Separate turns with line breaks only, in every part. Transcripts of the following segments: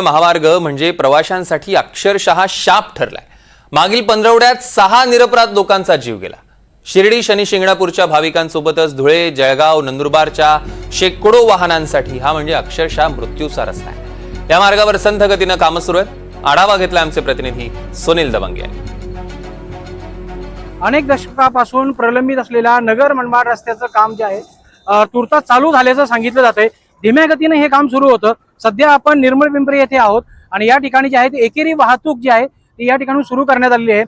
महामार्ग म्हणजे प्रवाशांसाठी अक्षरशः शाप ठरलाय. मागील पंधरवड्यात सहा निरपराध लोकांचा जीव गेला. शिर्डी शनी शिंगणापूरच्या भाविकांसोबतच धुळे जळगाव नंदुरबारच्या शेकडो वाहनांसाठी हा म्हणजे अक्षरशः मृत्यूचा रस्ता आहे. या मार्गावर संथ गतीनं कामं सुरू आहेत. आढावा घेतला आमचे प्रतिनिधी सुनील दबंगे.
अनेक दशकापासून प्रलंबित असलेल्या नगर मनमाड रस्त्याचं काम जे आहे तुर्तास चालू झाल्याचं सांगितलं जातंय. धीम्या गतीने हे काम सुरू होतं. सध्या आपण निर्मळ पिंपरी येथे आहोत आणि या ठिकाणी जे आहे ते एकेरी वाहतूक जी आहे ती या ठिकाणी सुरू करण्यात आलेली आहे.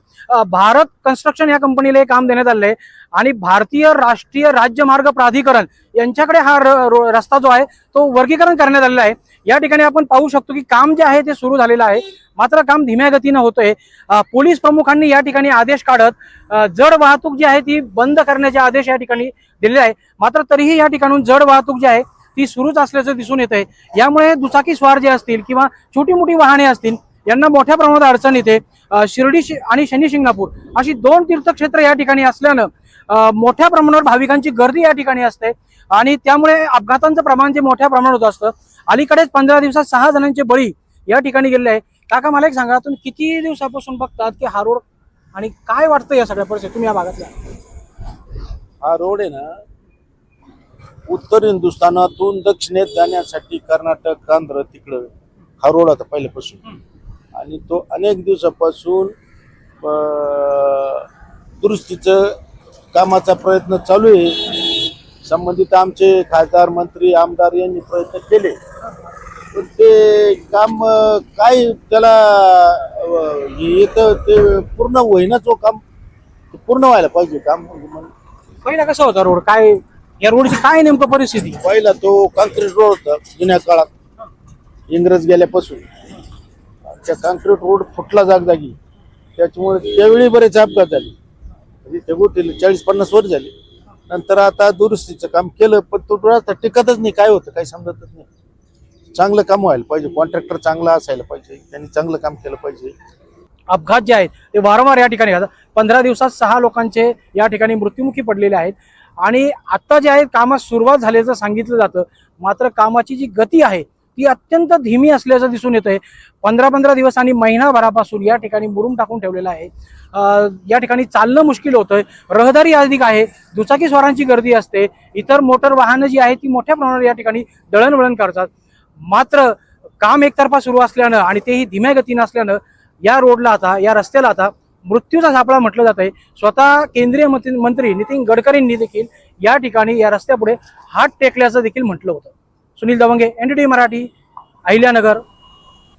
भारत कन्स्ट्रक्शन या कंपनीला हे काम देण्यात आलेलं आहे आणि भारतीय राष्ट्रीय राज्यमार्ग प्राधिकरण यांच्याकडे हा र- रो- रस्ता जो आहे तो वर्गीकरण करण्यात आलेला आहे. या ठिकाणी आपण पाहू शकतो की काम जे आहे ते सुरू झालेलं आहे. मात्र काम धीम्या गतीनं होतंय पोलीस प्रमुखांनी या ठिकाणी आदेश काढत जड वाहतूक जी आहे ती बंद करण्याचे आदेश या ठिकाणी दिलेले आहे. मात्र तरीही या ठिकाणून जड वाहतूक जी आहे ती सुरूच असल्याचं दिसून येत आहे यामुळे दुचाकी स्वार जे असतील किंवा छोटी मोठी वाहने असतील यांना मोठ्या प्रमाणात अडचण येते. शिर्डी आणि शनी शिंगणापूर अशी दोन तीर्थक्षेत्र या ठिकाणी असल्यानं मोठ्या प्रमाणावर भाविकांची गर्दी या ठिकाणी असते. आणि त्यामुळे अपघातांचं प्रमाण जे मोठ्या प्रमाणात होत असतं अलीकडेच पंधरा दिवसात सहा जणांचे बळी या ठिकाणी गेलेले आहे. काका मला एक सांगा तुम्ही किती दिवसापासून बघतात की हा रोड आणि काय वाटतं या सगळ्या परिस्थिती तुम्ही या भागातल्या?
हा रोड आहे ना उत्तर हिंदुस्थानातून दक्षिणेत जाण्यासाठी कर्नाटक आंध्र तिकडं. हा रोड होता पहिल्यापासून. आणि तो अनेक दिवसापासून दुरुस्तीचं कामाचा प्रयत्न चालू आहे. संबंधित आमचे खासदार मंत्री आमदार यांनी प्रयत्न केले. पण ते काम काय त्याला येतं ते पूर्ण होईना जो काम. पूर्ण व्हायला पाहिजे काम.
पहिला कसा होता रोड? काय या रोडची काय नेमकं परिस्थिती?
पहिला तो कॉन्क्रीट रोड होता जुन्या काळात. इंग्रज गेल्यापासून. त्या कॉन्क्रीट रोड फुटला जागजागी. त्याच्यामुळे त्यावेळी बरेच अपघात झाले. म्हणजे ते गोष्टी चाळीस पन्नास वर्ष झाले. नंतर आता दुरुस्तीचं काम केलं पण तो रस्ता टिकतच नाही. काय होतं? काही समजतच नाही. चांगलं काम व्हायला पाहिजे. कॉन्ट्रॅक्टर चांगला असायला पाहिजे. त्यांनी चांगलं काम केलं पाहिजे.
अपघात जे आहेत ते वारंवार या ठिकाणी पंधरा दिवसात सहा लोकांचे या ठिकाणी मृत्युमुखी पडलेले आहेत. आणि आत्ता जे आहे कामास सुरुवात झाल्याचं सांगितलं जातं. मात्र कामाची जी गती आहे ती अत्यंत धीमी असल्याचं दिसून येत आहे पंधरा पंधरा दिवस आणि महिनाभरापासून या ठिकाणी मुरुम टाकून ठेवलेला आहे. या ठिकाणी चालणं मुश्किल होतंय. रहदारी अधिक आहे. दुचाकी स्वारांची गर्दी असते. इतर मोटर वाहनं जी आहेत ती मोठ्या प्रमाणावर या ठिकाणी दळणवळण करतात. मात्र काम एकतर्फा सुरू असल्यानं आणि तेही धीम्या गतीनं असल्यानं या रोडला आता या रस्त्याला आता मृत्यूचा सापळा म्हटलं जात आहे. स्वतः केंद्रीय मंत्री मंत्री नितीन गडकरींनी देखील या ठिकाणी या रस्त्यापुढे हात टेकल्याचं देखील म्हटलं होतं. सुनील दवंगे एनडीटी मराठी अहिल्यानगर.